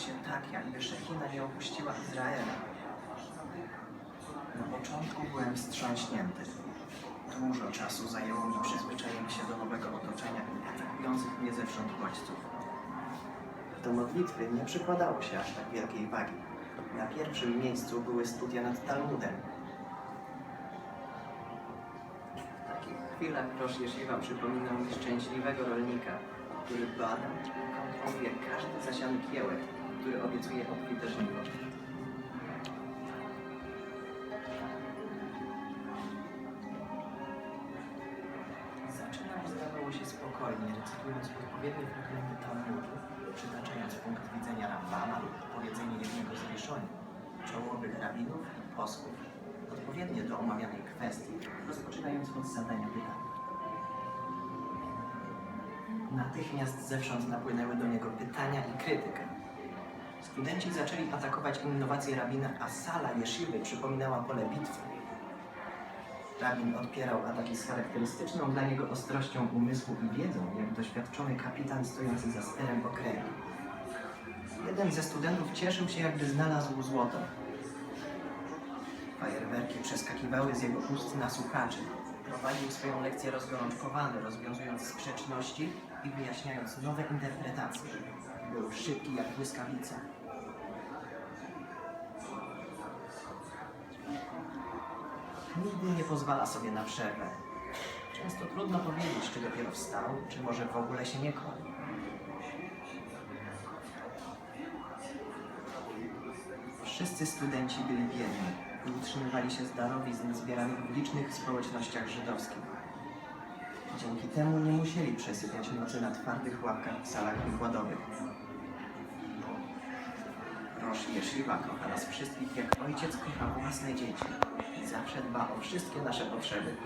się tak, jakby Szechina nie opuściła Izraela. Na początku byłem wstrząśnięty. Dużo czasu zajęło mi przyzwyczajenie się do nowego otoczenia i atakujących mnie zewsząd bodźców. Do modlitwy nie przykładało się aż tak wielkiej wagi. Na pierwszym miejscu były studia nad Talmudem. W takich chwilach prosz Jeszywa przypominał mi szczęśliwego rolnika, który bada i kontroluje każdy zasiany kiełek, który obiecuje obfite żniwo. Zaczynał, zdawało się, spokojnie, recytując odpowiednie fragmenty Talmudu, przytaczając punkt widzenia Rambama lub powiedzenie jednego z Ryszoni, czołowych rabinów i posłów, odpowiednie do omawianej kwestii, rozpoczynając od zadania pytania. Natychmiast zewsząd napłynęły do niego pytania i krytyka. Studenci zaczęli atakować innowacje rabina, a sala jeszywy przypominała pole bitwy. Rabin odpierał ataki z charakterystyczną dla niego ostrością umysłu i wiedzą, jak doświadczony kapitan stojący za sterem okrętu. Jeden ze studentów cieszył się, jakby znalazł złoto. Fajerwerki przeskakiwały z jego ust na słuchaczy. Prowadził swoją lekcję rozgorączkowany, rozwiązując sprzeczności i wyjaśniając nowe interpretacje. Był szybki jak błyskawica. Nigdy nie pozwala sobie na przerwę. Często trudno powiedzieć, czy dopiero wstał, czy może w ogóle się nie kładzie. Wszyscy studenci byli biedni i utrzymywali się z darowizn zbieranych w licznych społecznościach żydowskich. Dzięki temu nie musieli przesypiać nocy na twardych ławkach w salach wykładowych. Jeszywa kocha nas wszystkich jak ojciec kocha własne dzieci i zawsze dba o wszystkie nasze potrzeby.